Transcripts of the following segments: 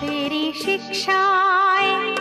तेरी शिक्षाएँ।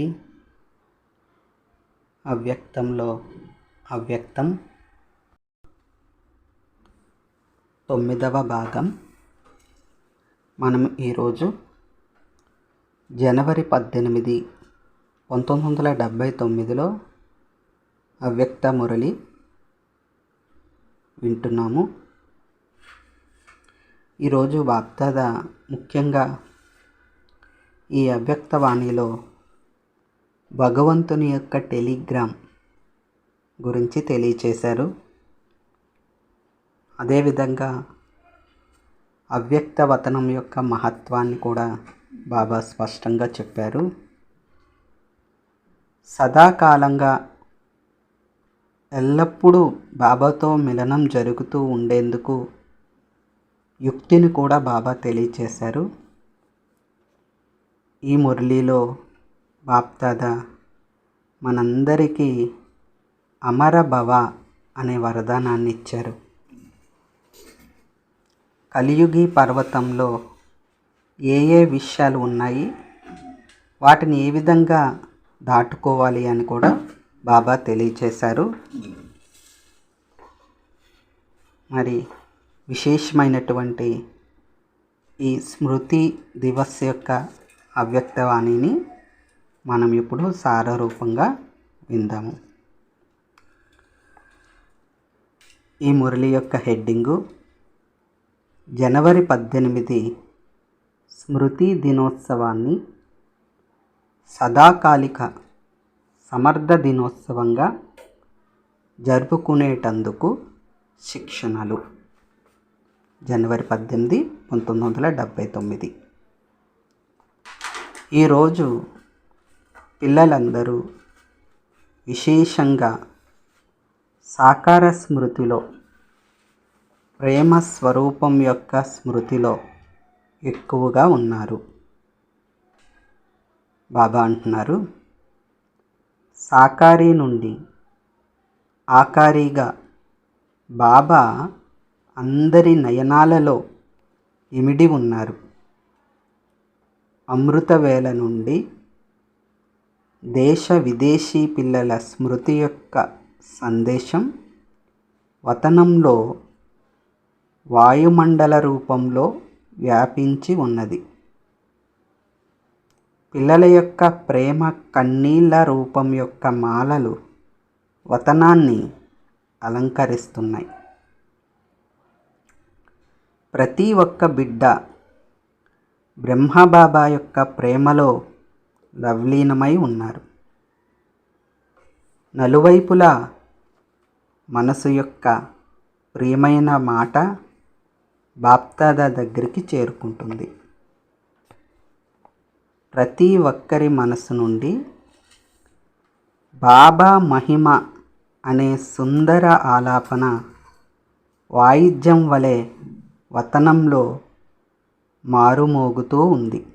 శాంతి అవ్యక్తంలో అవ్యక్తం. తొమ్మిదవ భాగం. మనం ఈరోజు జనవరి పద్దెనిమిది పంతొమ్మిది వందల డెబ్భై తొమ్మిదిలో అవ్యక్త మురళి వింటున్నాము. ఈరోజు వాగ్దాద ముఖ్యంగా ఈ అవ్యక్త వాణిలో భగవంతుని యొక్క టెలిగ్రామ్ గురించి తెలియచేశారు. అదేవిధంగా అవ్యక్తవతనం యొక్క మహత్వాన్ని కూడా బాబా స్పష్టంగా చెప్పారు. సదాకాలంగా ఎల్లప్పుడూ బాబాతో మిలనం జరుగుతూ ఉండేందుకు యుక్తిని కూడా బాబా తెలియచేశారు. ఈ మురళిలో బాప్దాదా మనందరికీ అమర భవ అనే వరదానాన్ని ఇచ్చారు కలియుగి పర్వతంలో ఏ ఏ విషయాలు ఉన్నాయి? వాటిని ఏ విధంగా దాటుకోవాలి అని కూడా బాబా తెలియచేశారు. మరి విశేషమైనటువంటి ఈ స్మృతి దివస్ యొక్క అవ్యక్తవాణిని మనం ఇప్పుడు సారరూపంగా విందాము. ఈ మురళి యొక్క హెడ్డింగు జనవరి పద్దెనిమిది స్మృతి దినోత్సవాన్ని సదాకాలిక సమర్థ దినోత్సవంగా జరుపుకునేటందుకు శిక్షణలు. జనవరి పద్దెనిమిది పంతొమ్మిది వందల డెబ్భై తొమ్మిది. ఈరోజు పిల్లలందరూ విశేషంగా సాకార స్మృతిలో ప్రేమ స్వరూపం యొక్క స్మృతిలో ఎక్కువగా ఉన్నారు. బాబా అంటున్నారు సాకారి నుండి ఆకారిగా బాబా అందరి నయనాలలో ఇమిడి ఉన్నారు. అమృతవేళ నుండి దేశ విదేశీ పిల్లల స్మృతి యొక్క సందేశం వతనంలో వాయుమండల రూపంలో వ్యాపించి ఉన్నది. పిల్లల యొక్క ప్రేమ కన్నీళ్ళ రూపం యొక్క మాలలు వతనాన్ని అలంకరిస్తున్నాయి. ప్రతి ఒక్క బిడ్డ బ్రహ్మబాబా యొక్క ప్రేమలో లవలీనమై ఉన్నారు. నలువైపులా మనసు యొక్క ప్రియమైన మాట బాప్తాద దగ్గరికి చేరుకుంటుంది. ప్రతి ఒక్కరి మనసు నుండి బాబా మహిమ అనే సుందర ఆలాపన వాయిద్యం వలె వతనంలో మారుమోగుతూ ఉంది.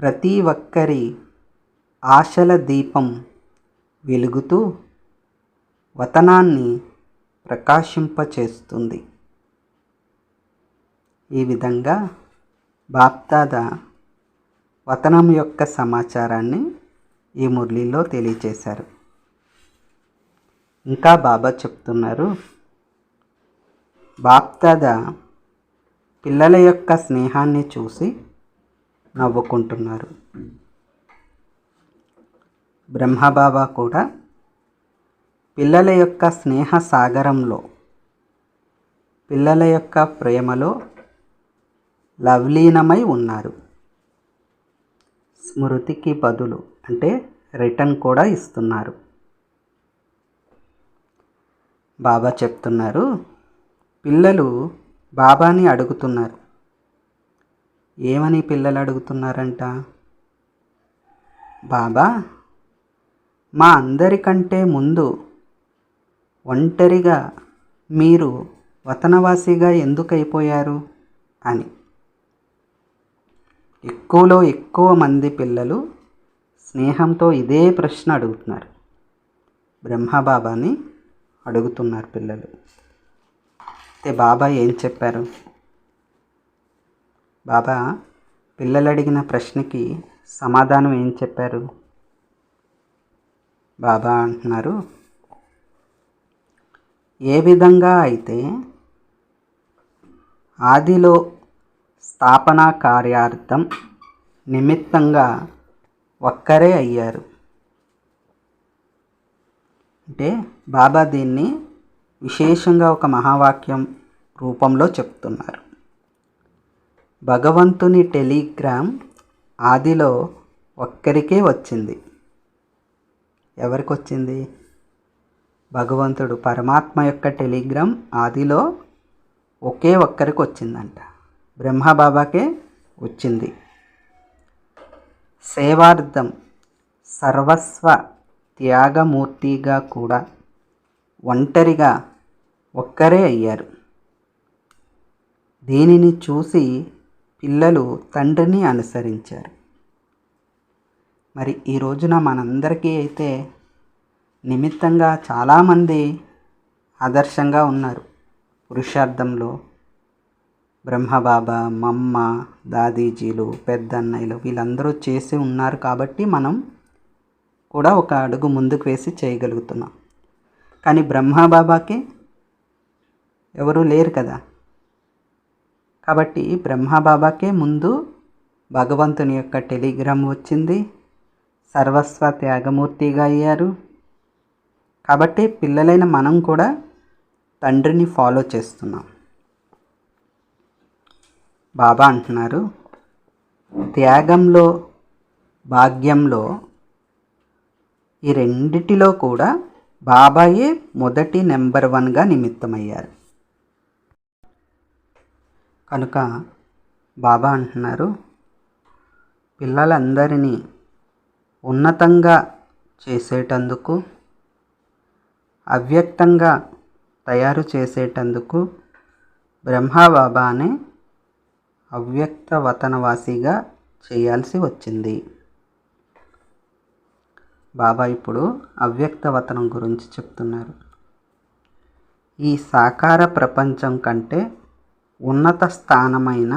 ప్రతి ఒక్కరి ఆశల దీపం వెలుగుతూ వతనాన్ని ప్రకాశింపచేస్తుంది. ఈ విధంగా బాప్తాద వతనం యొక్క సమాచారాన్ని ఈ మురళిలో తెలియచేశారు. ఇంకా బాబా చెప్తున్నారు బాప్దాద పిల్లల యొక్క స్నేహాన్ని చూసి నవ్వుకుంటున్నారు. బ్రహ్మబాబా కూడా పిల్లల యొక్క స్నేహ సాగరంలో పిల్లల యొక్క ప్రేమలో లవ్లీనమై ఉన్నారు. స్మృతికి బదులు అంటే రిటర్న్ కూడా ఇస్తున్నారు. బాబా చెప్తున్నారు పిల్లలు బాబాని అడుగుతున్నారు. ఏమని పిల్లలు అడుగుతున్నారంట? బాబా మా అందరికంటే ముందు ఒంటరిగా మీరు వతనవాసిగా ఎందుకైపోయారు? అని. ఎక్కువలో ఎక్కువ మంది పిల్లలు స్నేహంతో ఇదే ప్రశ్న అడుగుతున్నారు. బ్రహ్మబాబాని అడుగుతున్నారు పిల్లలు. అయితే బాబా ఏం చెప్పారు? బాబా పిల్లలు అడిగిన ప్రశ్నకి సమాధానం ఏం చెప్పారు? బాబా అంటున్నారు ఏ విధంగా అయితే ఆదిలో స్థాపన కార్యార్థం నిమిత్తంగా ఒక్కరే అయ్యారు? అంటే బాబా దీన్ని విశేషంగా ఒక మహావాక్యం రూపంలో చెప్తున్నారు. భగవంతుని టెలిగ్రామ్ ఆదిలో ఒక్కరికే వచ్చింది. ఎవరికి వచ్చింది భగవంతుడు పరమాత్మ యొక్క టెలిగ్రామ్ ఆదిలో ఒకే ఒక్కరికి వచ్చిందంట బ్రహ్మబాబాకే వచ్చింది. సేవార్థం సర్వస్వ త్యాగమూర్తిగా కూడా ఒంటరిగా ఒక్కరే అయ్యారు. దీనిని చూసి పిల్లలు తండ్రిని అనుసరించారు. మరి ఈ రోజున మనందరికీ అయితే నిమిత్తంగా చాలామంది ఆదర్శంగా ఉన్నారు. పురుషార్థంలో బ్రహ్మబాబా మమ్మ దాదీజీలు పెద్దన్నయ్యలు వీళ్ళందరూ చేసి ఉన్నారు కాబట్టి మనం కూడా ఒక అడుగు ముందుకు వేసి చేయగలుగుతున్నాం. కానీ బ్రహ్మబాబాకి ఎవరూ లేరు కదా. కాబట్టి బ్రహ్మబాబాకే ముందు భగవంతుని యొక్క టెలిగ్రామ్ వచ్చింది. సర్వస్వ త్యాగమూర్తిగా అయ్యారు. కాబట్టి పిల్లలైన మనం కూడా తండ్రిని ఫాలో చేస్తున్నాం. బాబా అంటున్నారు త్యాగంలో భాగ్యంలో ఈ రెండిటిలో కూడా బాబాయే మొదటి నెంబర్ వన్గా నిమిత్తమయ్యారు. కనుక బాబా అంటున్నారు పిల్లలందరినీ ఉన్నతంగా చేసేటందుకు అవ్యక్తంగా తయారు చేసేటందుకు బ్రహ్మబాబానే అవ్యక్త వతనవాసిగా చేయాల్సి వచ్చింది. బాబా ఇప్పుడు అవ్యక్త వతనం గురించి చెప్తున్నారు. ఈ సాకార ప్రపంచం కంటే ఉన్నత స్థానమైన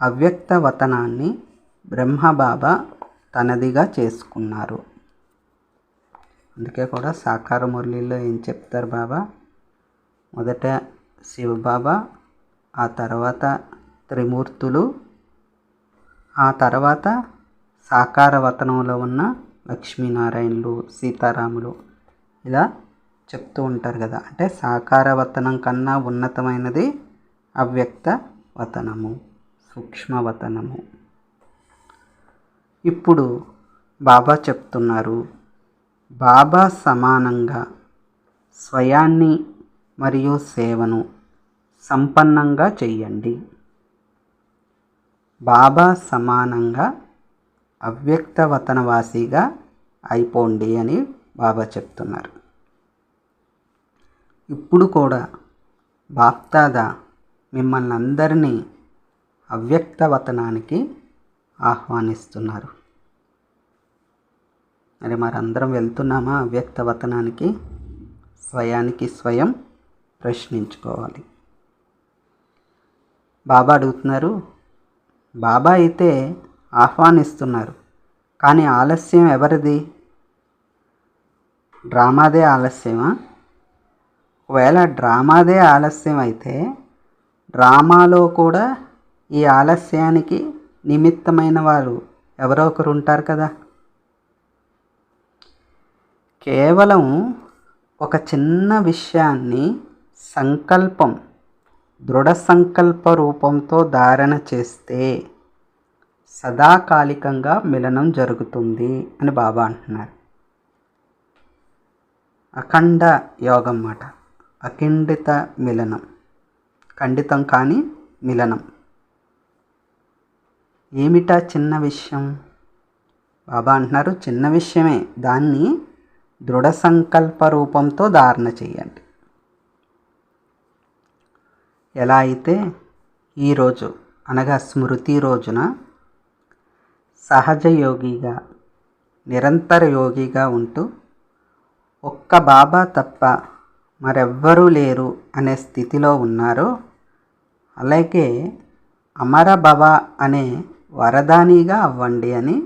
అవ్యక్త వతనాన్ని బ్రహ్మబాబా తనదిగా చేసుకున్నారు. అందుకే కూడా సాకార మురళిలో ఏం చెప్తారు బాబా? మొదట శివబాబా ఆ తర్వాత త్రిమూర్తులు ఆ తర్వాత సాకార వతనంలో ఉన్న లక్ష్మీనారాయణులు సీతారాములు ఇలా చెప్తూ ఉంటారు కదా. అంటే సాకార వతనం కన్నా ఉన్నతమైనది అవ్యక్త వతనము సూక్ష్మవతనము. ఇప్పుడు బాబా చెప్తున్నారు బాబా సమానంగా స్వయాన్ని మరియు సేవను సంపన్నంగా చెయ్యండి. బాబా సమానంగా అవ్యక్తవతనవాసిగా అయిపోండి అని బాబా చెప్తున్నారు. ఇప్పుడు కూడా బాప్తాదా మిమ్మల్ని అందరినీ అవ్యక్తవతనానికి ఆహ్వానిస్తున్నారు. మరి మరందరం వెళ్తున్నామా? అవ్యక్తవతనానికి స్వయానికి స్వయం ప్రశ్నించుకోవాలి. బాబా అడుగుతున్నారు బాబా అయితే ఆహ్వానిస్తున్నారు కానీ ఆలస్యం ఎవరిది? డ్రామాదే ఆలస్యమా? ఒకవేళ డ్రామాదే ఆలస్యం అయితే డ్రామాలో కూడా ఈ ఆలస్యానికి నిమిత్తమైన వారు ఎవరో ఒకరు ఉంటారు కదా. కేవలం ఒక చిన్న విషయాన్ని సంకల్పం దృఢ సంకల్ప రూపంతో ధారణ చేస్తే సదాకాలికంగా మిలనం జరుగుతుంది అని బాబా అంటున్నారు. అఖండ యోగం మాట అఖండిత మిలనం. ఖండితం కానీ మిలనం. ఏమిటా చిన్న విషయం? బాబా అంటున్నారు చిన్న విషయమే. దాన్ని దృఢ సంకల్ప రూపంతో ధారణ చేయండి. ఎలా అయితే ఈరోజు అనగా స్మృతి రోజున సహజ యోగిగా నిరంతర యోగిగా ఉంటూ ఒక్క బాబా తప్ప మరెవ్వరూ లేరు అనే స్థితిలో ఉన్నారో అలాగే అమర భవ అనే వరదానిగా అవ్వండి అని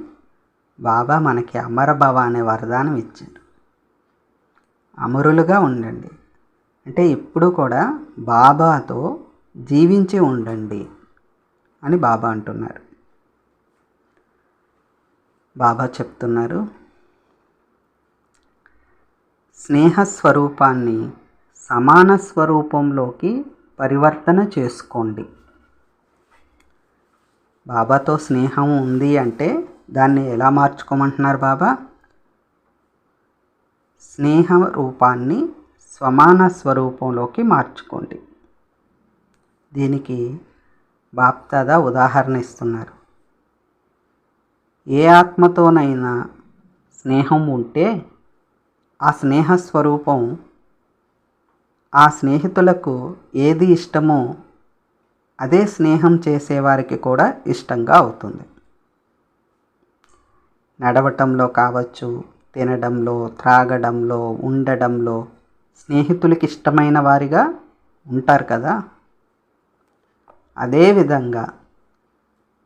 బాబా మనకి అమర భవ అనే వరదానం ఇచ్చారు. అమరులుగా ఉండండి. అంటే ఇప్పుడు కూడా బాబాతో జీవించి ఉండండి అని బాబా అంటున్నారు. బాబా చెప్తున్నారు స్నేహ స్వరూపాన్ని సమాన స్వరూపంలోకి పరివర్తన చేసుకోండి. బాబాతో స్నేహం ఉంది అంటే దాన్ని ఎలా మార్చుకోమంటున్నారు బాబా? స్నేహ రూపాన్ని సమాన స్వరూపంలోకి మార్చుకోండి. దీనికి బాప్దాదా ఉదాహరణ ఇస్తున్నారు. ఏ ఆత్మతోనైనా స్నేహం ఉంటే ఆ స్నేహ స్వరూపం ఆ స్నేహితులకు ఏది ఇష్టమో అదే స్నేహం చేసేవారికి కూడా ఇష్టంగా అవుతుంది. నడవటంలో కావచ్చు తినడంలో త్రాగడంలో ఉండడంలో స్నేహితులకి ఇష్టమైన వారిగా ఉంటారు కదా. అదేవిధంగా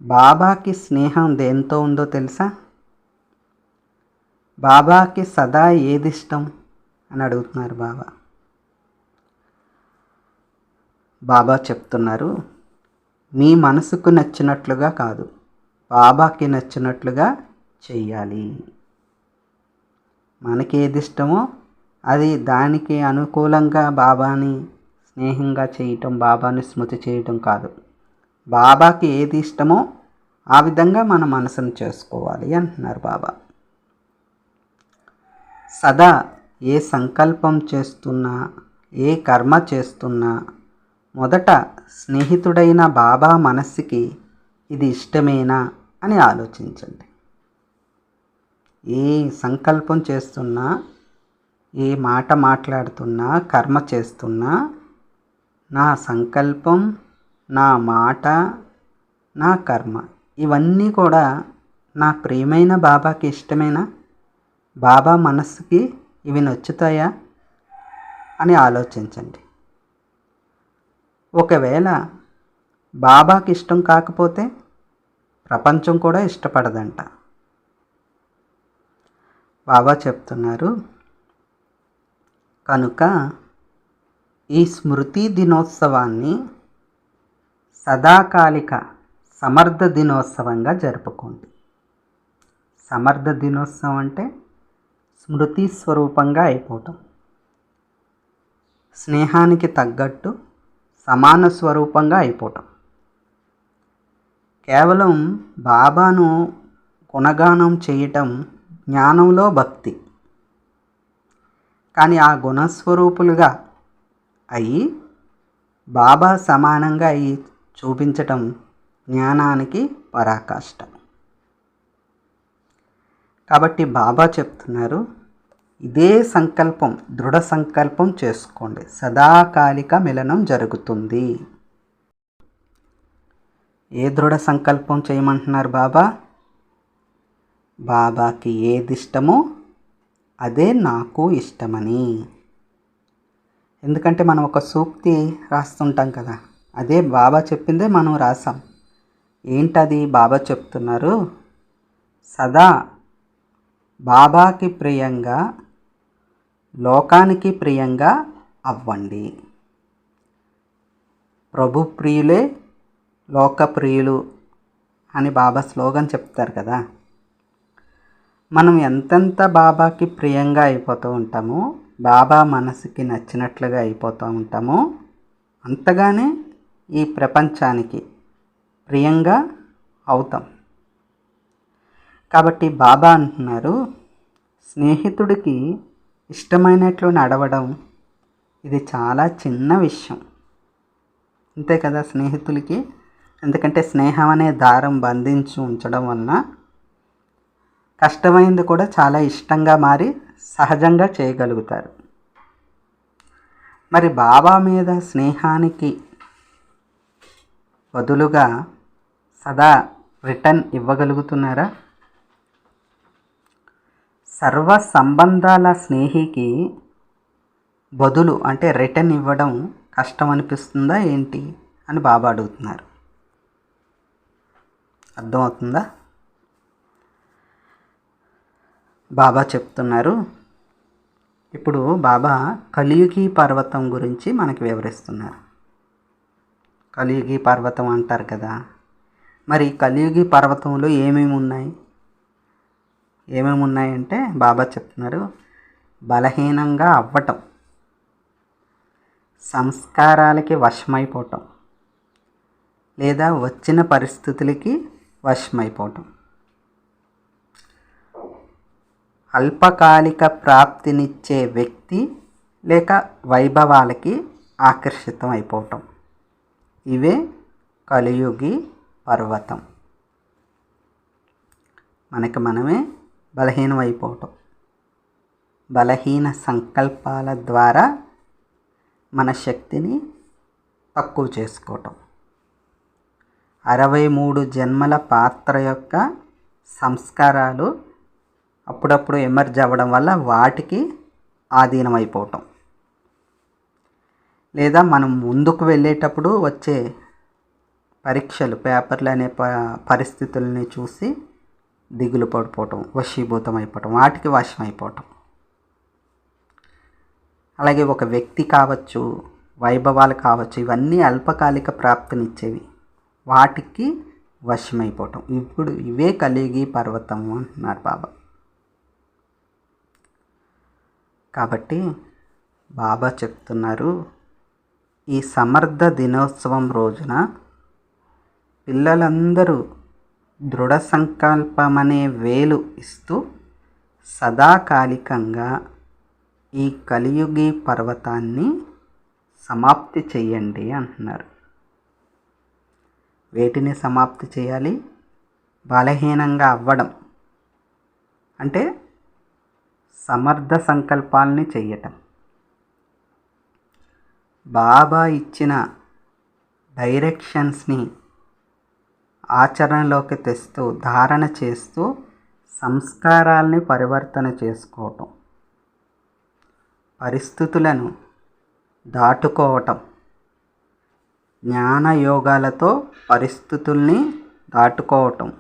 బాబాకి స్నేహం దేంతో ఉందో తెలుసా? బాబాకి సదా ఏది ఇష్టం? అని అడుగుతున్నారు బాబా. బాబా చెప్తున్నారు మీ మనసుకు నచ్చినట్లుగా కాదు బాబాకి నచ్చినట్లుగా చెయ్యాలి. మనకి ఏది ఇష్టమో అది దానికి అనుకూలంగా బాబాని స్నేహంగా చేయటం బాబాని స్మృతి చేయటం కాదు. బాబాకి ఏది ఇష్టమో ఆ విధంగా మన మనసును చేసుకోవాలి అంటున్నారు బాబా. సదా ఏ సంకల్పం చేస్తున్నా ఏ కర్మ చేస్తున్నా మొదట స్నేహితుడైన బాబా మనస్సుకి ఇది ఇష్టమేనా అని ఆలోచించండి. ఏ సంకల్పం చేస్తున్నా ఏ మాట మాట్లాడుతున్నా కర్మ చేస్తున్నా నా సంకల్పం నా మాట నా కర్మ ఇవన్నీ కూడా నా ప్రియమైన బాబాకి ఇష్టమేనా? బాబా మనస్సుకి ఇవి నచ్చుతాయా? అని ఆలోచించండి. ఒకవేళ బాబాకి ఇష్టం కాకపోతే ప్రపంచం కూడా ఇష్టపడదంట. బాబా చెప్తున్నారు కనుక ఈ స్మృతి దినోత్సవాన్ని సదాకాలిక సమర్థ దినోత్సవంగా జరుపుకోండి. సమర్థ దినోత్సవం అంటే స్మృతి స్వరూపంగా అయిపోవటం. స్నేహానికి తగ్గట్టు సమాన స్వరూపంగా అయిపోవటం. కేవలం బాబాను గుణగానం చేయటం జ్ఞానంలో భక్తి. కానీ ఆ గుణస్వరూపులుగా అయ్యి బాబా సమానంగా అయి చూపించటం జ్ఞానానికి పరాకాష్ట. కాబట్టి బాబా చెప్తున్నారు ఇదే సంకల్పం దృఢ సంకల్పం చేసుకోండి. సదాకాలిక మిలనం జరుగుతుంది. ఏ దృఢ సంకల్పం చేయమంటున్నారు బాబా? బాబాకి ఏది ఇష్టమో అదే నాకు ఇష్టమని. ఎందుకంటే మనం ఒక సూక్తి రాస్తుంటాం కదా అదే బాబా చెప్పిందే మనం రాసాం. ఏంటది బాబా చెప్తున్నారు? సదా బాబాకి ప్రియంగా లోకానికి ప్రియంగా అవ్వండి. ప్రభు ప్రియులే లోకప్రియులు అని బాబా స్లోగన్ చెప్తారు కదా. మనం ఎంతెంత బాబాకి ప్రియంగా అయిపోతూ ఉంటామో బాబా మనసుకి నచ్చినట్లుగా అయిపోతూ ఉంటామో అంతగానే ఈ ప్రపంచానికి ప్రియంగా అవుతాం. కాబట్టి బాబా అంటున్నారు స్నేహితుడికి ఇష్టమైనట్లు నడవడం ఇది చాలా చిన్న విషయం. అంతే కదా స్నేహితులకి? ఎందుకంటే స్నేహం అనే దారం బంధించి ఉంచడం వలన కష్టమైంది కూడా చాలా ఇష్టంగా మారి సహజంగా చేయగలుగుతారు. మరి బాబా మీద స్నేహానికి బదులుగా సదా రిటర్న్ ఇవ్వగలుగుతున్నారా? సర్వ సంబంధాల స్నేహికి బదులు అంటే రిటర్న్ ఇవ్వడం కష్టం అనిపిస్తుందా ఏంటి అని బాబా అడుగుతున్నారు. అర్థమవుతుందా? బాబా చెప్తున్నారు. ఇప్పుడు బాబా కలియుగి పర్వతం గురించి మనకి వివరిస్తున్నారు. కలియుగి పర్వతం అంటారు కదా. మరి కలియుగి పర్వతంలో ఏమేమి ఉన్నాయి? ఏమేమి ఉన్నాయంటే బాబా చెప్తున్నారు. బలహీనంగా అవ్వటం. సంస్కారాలకి వశమైపోవటం. లేదా వచ్చిన పరిస్థితులకి వశమైపోవటం. అల్పకాలిక ప్రాప్తినిచ్చే వ్యక్తి లేక వైభవాలకి ఆకర్షితం అయిపోవటం. ఇవే కలియుగి పర్వతం. మనకి మనమే బలహీనం అయిపోవటం బలహీన సంకల్పాల ద్వారా మన శక్తిని తక్కువ చేసుకోవటం. అరవై మూడు జన్మల పాత్ర యొక్క సంస్కారాలు అప్పుడప్పుడు ఎమర్జ్ అవ్వడం వల్ల వాటికి ఆధీనమైపోవటం. లేదా మనం ముందుకు వెళ్ళేటప్పుడు వచ్చే పరీక్షలు పేపర్లు అనే ప పరిస్థితుల్ని చూసి దిగులు పడిపోవటం వశీభూతం అయిపోవటం వాటికి వశం అయిపోవటం. అలాగే ఒక వ్యక్తి కావచ్చు వైభవాలు కావచ్చు ఇవన్నీ అల్పకాలిక ప్రాప్తినిచ్చేవి. వాటికి వశమైపోవటం ఇప్పుడు ఇవే కలిగి పర్వతం అంటున్నారు బాబా. కాబట్టి బాబా చెప్తున్నారు ఈ సమర్థ దినోత్సవం రోజున పిల్లలందరూ దృఢ సంకల్పమనే వేలు ఇస్తూ సదాకాలికంగా ఈ కలియుగి పర్వతాన్ని సమాప్తి చేయండి అంటున్నారు. వేటిని సమాప్తి చేయాలి? బలహీనంగా అవ్వడం. అంటే సమర్థ సంకల్పాలని చెయ్యటం. బాబా ఇచ్చిన డైరెక్షన్స్ని ఆచరణలోకి తెస్తూ ధారణ చేస్తూ సంస్కారాల్ని పరివర్తన చేసుకోవటం. పరిస్థితులను దాటుకోవటం. జ్ఞానయోగాలతో పరిస్థితుల్ని దాటుకోవటం.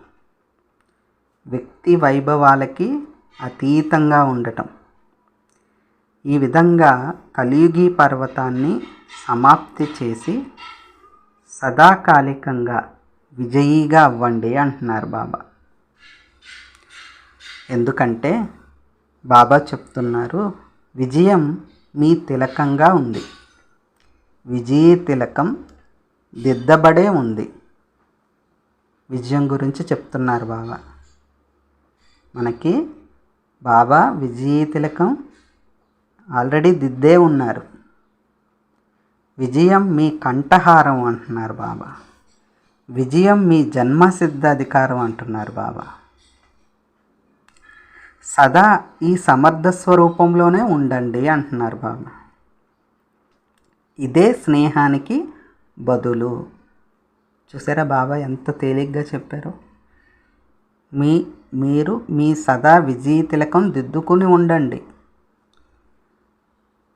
వ్యక్తి వైభవాలకి అతీతంగా ఉండటం. ఈ విధంగా కలియుగి పర్వతాన్ని సమాప్తి చేసి సదాకాలికంగా విజయీగా అవ్వండి అంటున్నారు బాబా. ఎందుకంటే బాబా చెప్తున్నారు విజయం మీ తిలకంగా ఉంది. విజయ తిలకం దిద్దబడే ఉంది. విజయం గురించి చెప్తున్నారు బాబా. మనకి బాబా విజయ తిలకం ఆల్రెడీ దిద్దే ఉన్నారు. విజయం మీ కంఠహారం అంటున్నారు బాబా. విజయం మీ జన్మసిద్ధ అధికారం అంటున్నారు బాబా. సదా ఈ సమర్థ స్వరూపంలోనే ఉండండి అంటున్నారు బాబా. ఇదే స్నేహానికి బదులు. చూసారా బాబా ఎంత తేలిగ్గా చెప్పారు? మీ మీరు మీ సదా విజయ తిలకం దిద్దుకుని ఉండండి.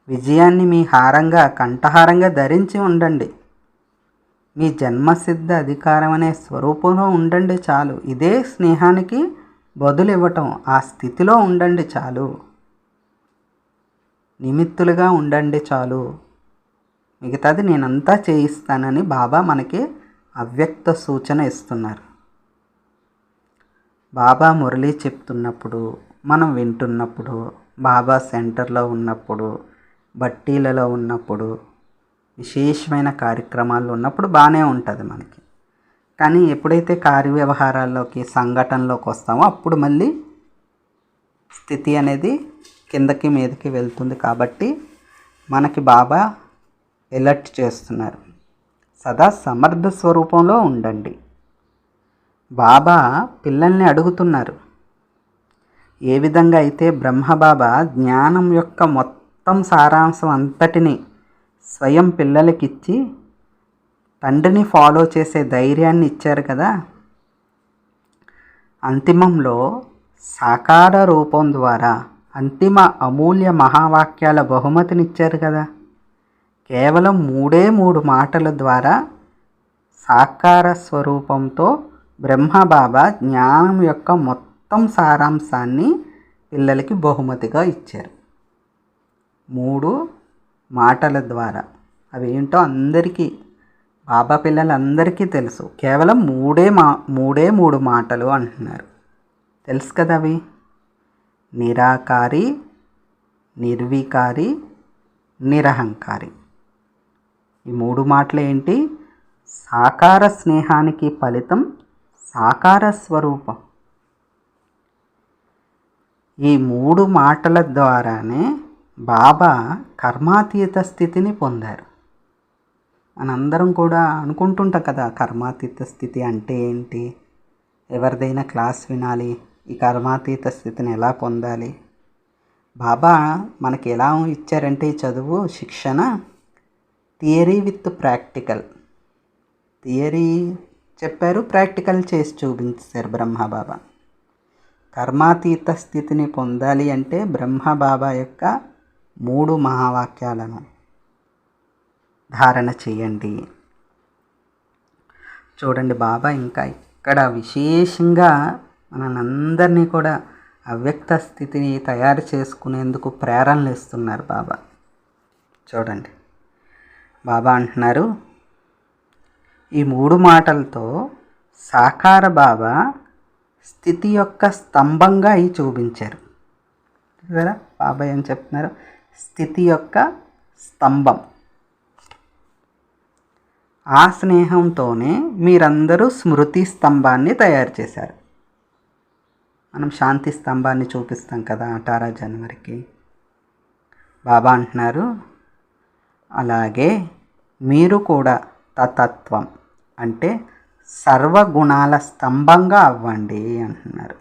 విజయాన్ని మీ హారంగా కంఠహారంగా ధరించి ఉండండి. మీ జన్మసిద్ధ అధికారం అనే స్వరూపంలో ఉండండి చాలు. ఇదే స్నేహానికి బదులు ఇవ్వటం ఆ స్థితిలో ఉండండి చాలు. నిమిత్తులుగా ఉండండి చాలు. మిగతాది నేనంతా చేయిస్తానని బాబా మనకి అవ్యక్త సూచన ఇస్తున్నారు. బాబా మురళి చెప్తున్నప్పుడు మనం వింటున్నప్పుడు బాబా సెంటర్లో ఉన్నప్పుడు బట్టీలలో ఉన్నప్పుడు విశేషమైన కార్యక్రమాలు ఉన్నప్పుడు బాగానే ఉంటుంది మనకి. కానీ ఎప్పుడైతే కార్యవ్యవహారాల్లోకి సంఘటనలోకి వస్తామో అప్పుడు మళ్ళీ స్థితి అనేది కిందకి మీదకి వెళ్తుంది కాబట్టి మనకి బాబా ఎలర్ట్ చేస్తున్నారు. సదా సమర్థ స్వరూపంలో ఉండండి. బాబా పిల్లల్ని అడుగుతున్నారు. ఏ విధంగా అయితే బ్రహ్మబాబా జ్ఞానం యొక్క మొత్తం సారాంశం అంతటిని స్వయం పిల్లలకిచ్చి తండ్రిని ఫాలో చేసే ధైర్యాన్ని ఇచ్చారు కదా. అంతిమంలో సాకార రూపం ద్వారా అంతిమ అమూల్య మహావాక్యాల బహుమతినిచ్చారు కదా. కేవలం మూడే మూడు మాటల ద్వారా సాకార స్వరూపంతో బ్రహ్మబాబా జ్ఞానం యొక్క మొత్తం సారాంశాన్ని పిల్లలకి బహుమతిగా ఇచ్చారు. మూడు మాటల ద్వారా. అవి ఏంటో అందరికీ బాబా పిల్లలందరికీ తెలుసు. కేవలం మూడే మా మూడే మూడు మాటలు అంటున్నారు. తెలుసు కదా అవి? నిరాకారి నిర్వికారి నిరహంకారి. ఈ మూడు మాటలు ఏంటి? సాకార స్నేహానికి ఫలితం సాకార స్వరూపం. ఈ మూడు మాటల ద్వారానే బాబా కర్మాతీత స్థితిని పొందారు. మనందరం కూడా అనుకుంటుంటాం కదా కర్మాతీత స్థితి అంటే ఏంటి? ఎవరిదైనా క్లాస్ వినాలి ఈ కర్మాతీత స్థితిని ఎలా పొందాలి? బాబా మనకి ఎలా ఇచ్చారంటే చదువు శిక్షణ థియరీ విత్ ప్రాక్టికల్. థియరీ చెప్పారు ప్రాక్టికల్ చేసి చూపించారు బ్రహ్మబాబా కర్మాతీత స్థితిని పొందాలి అంటే బ్రహ్మబాబా యొక్క మూడు మహావాక్యాలను ధారణ చేయండి. చూడండి బాబా ఇంకా ఇక్కడ విశేషంగా మనందరినీ కూడా అవ్యక్త స్థితిని తయారు చేసుకునేందుకు ప్రేరణలు ఇస్తున్నారు బాబా. చూడండి బాబా అంటున్నారు ఈ మూడు మాటలతో సాకార బాబా స్థితి యొక్క స్తంభంగా అయి చూపించారు. కదా బాబా ఏం చెప్తున్నారు? స్థితి యొక్క స్తంభం. ఆ స్నేహంతోనే మీరందరూ స్మృతి స్తంభాన్ని తయారు చేశారు. మనం శాంతి స్తంభాన్ని చూపిస్తాం కదా అఠారా జనవరికి. బాబా అంటున్నారు అలాగే మీరు కూడా తతత్వం అంటే సర్వగుణాల స్తంభంగా అవ్వండి అంటున్నారు.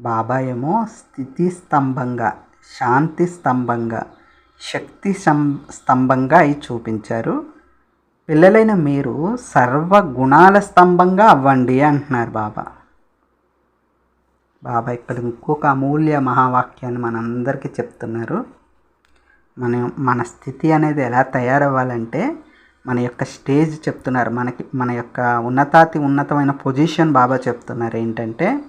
బాబా ఏమో స్థితి స్తంభంగా శాంతి స్తంభంగా శక్తి స్తంభంగా అయి చూపించారు. పిల్లలైన మీరు సర్వ గుణాల స్తంభంగా అవ్వండి అంటున్నారు బాబా. బాబా ఇక్కడ ఇంకొక అమూల్య మహావాక్యాన్ని మనందరికీ చెప్తున్నారు. మన మన స్థితి అనేది ఎలా తయారవ్వాలంటే మన యొక్క స్టేజ్ చెప్తున్నారు. మనకి మన యొక్క ఉన్నతాతి ఉన్నతమైన పొజిషన్ బాబా చెప్తున్నారు. ఏంటంటే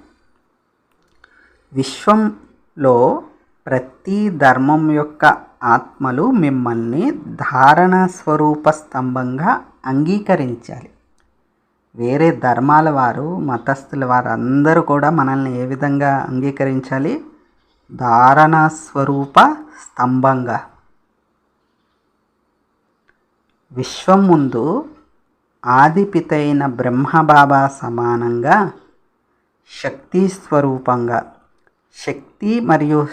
విశ్వంలో ప్రతి ధర్మం యొక్క ఆత్మలు మిమ్మల్ని ధారణ స్వరూప స్తంభంగా అంగీకరించాలి. వేరే ధర్మాల వారు మతస్థుల వారు అందరూ కూడా మనల్ని ఏ విధంగా అంగీకరించాలి? ధారణ స్వరూప స్తంభంగా. విశ్వం ముందు ఆదిపితైన బ్రహ్మబాబా సమానంగా శక్తి స్వరూపంగా. శక్తి మరియు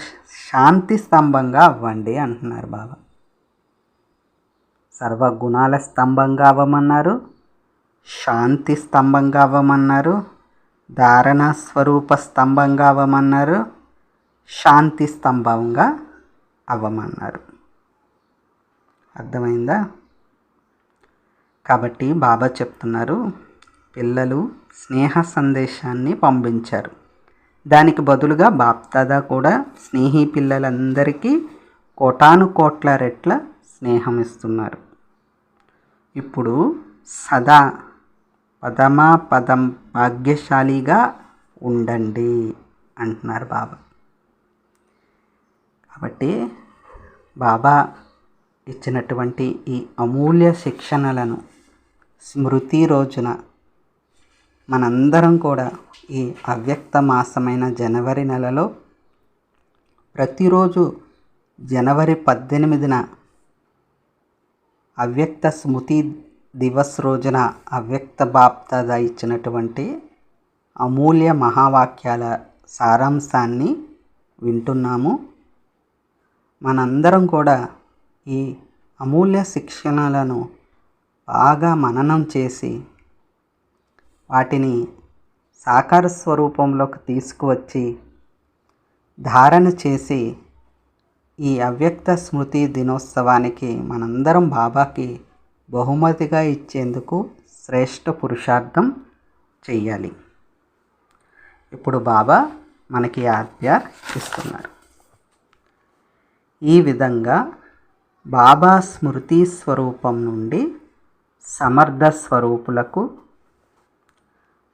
శాంతి స్తంభంగా అవ్వండి అంటున్నారు బాబా. సర్వగుణాల స్తంభంగా అవ్వమన్నారు శాంతి స్తంభంగా అవ్వమన్నారు ధారణ స్వరూప స్తంభంగా అవ్వమన్నారు శాంతి స్తంభంగా అవ్వమన్నారు. అర్థమైందా? కాబట్టి బాబా చెప్తున్నారు పిల్లలు స్నేహ సందేశాన్ని పంపించారు. దానికి బదులుగా బాప్దాదా కూడా స్నేహి పిల్లలందరికీ కోటాను కోట్ల రెట్ల స్నేహం ఇస్తున్నారు ఇప్పుడు సదా పదమా పదం భాగ్యశాలిగా ఉండండి అంటున్నారు బాబా. కాబట్టి బాబా ఇచ్చినటువంటి ఈ అమూల్య శిక్షణలను స్మృతి రోజున మనందరం కూడా ఈ అవ్యక్త మాసమైన జనవరి నెలలో ప్రతిరోజు జనవరి పద్దెనిమిదిన అవ్యక్త స్మృతి దివస్ రోజున అవ్యక్త బాప్దాద ఇచ్చినటువంటి అమూల్య మహావాక్యాల సారాంశాన్ని వింటున్నాము. మనందరం కూడా ఈ అమూల్య శిక్షణలను బాగా మననం చేసి వాటిని సాకార స్వరూపంలోకి తీసుకువచ్చి ధారణ చేసి ఈ అవ్యక్త స్మృతి దినోత్సవానికి మనందరం బాబాకి బహుమతిగా ఇచ్చేందుకు శ్రేష్ఠ పురుషార్థం చెయ్యాలి. ఇప్పుడు బాబా మనకి ఆజ్ఞ ఇస్తున్నారు ఈ విధంగా బాబా స్మృతి స్వరూపం నుండి సమర్థ స్వరూపులకు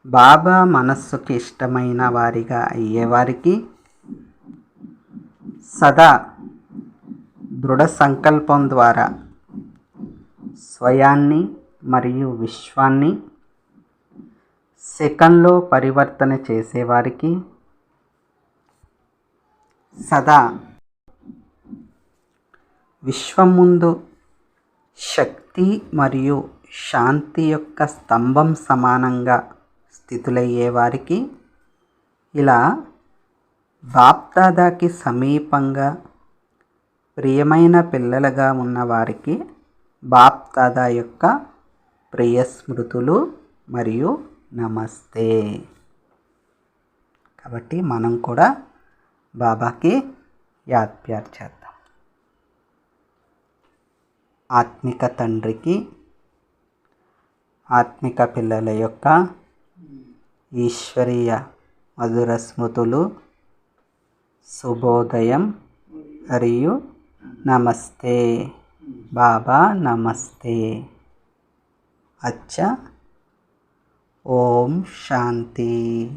బాబా మనస్సుకి ఇష్టమైన వారిగా అయ్యేవారికి సదా దృఢ సంకల్పం ద్వారా స్వయాన్ని మరియు విశ్వాన్ని సెకండ్లో పరివర్తన చేసేవారికి సదా విశ్వం ముందు శక్తి మరియు శాంతి యొక్క స్తంభం సమానంగా స్థితులయ్యే వారికి ఇలా బాప్దాదాకి సమీపంగా ప్రియమైన పిల్లలుగా ఉన్నవారికి బాప్దాదా యొక్క ప్రియ స్మృతులు మరియు నమస్తే. కాబట్టి మనం కూడా బాబాకి యాద్ ప్యార్ చేద్దాం. ఆత్మిక తండ్రికి ఆత్మిక పిల్లల యొక్క ఈశ్వరీయ మధుర స్మృతులు. శుభోదయం మరియు నమస్తే. బాబా నమస్తే. అచ్చా. ఓం శాంతి.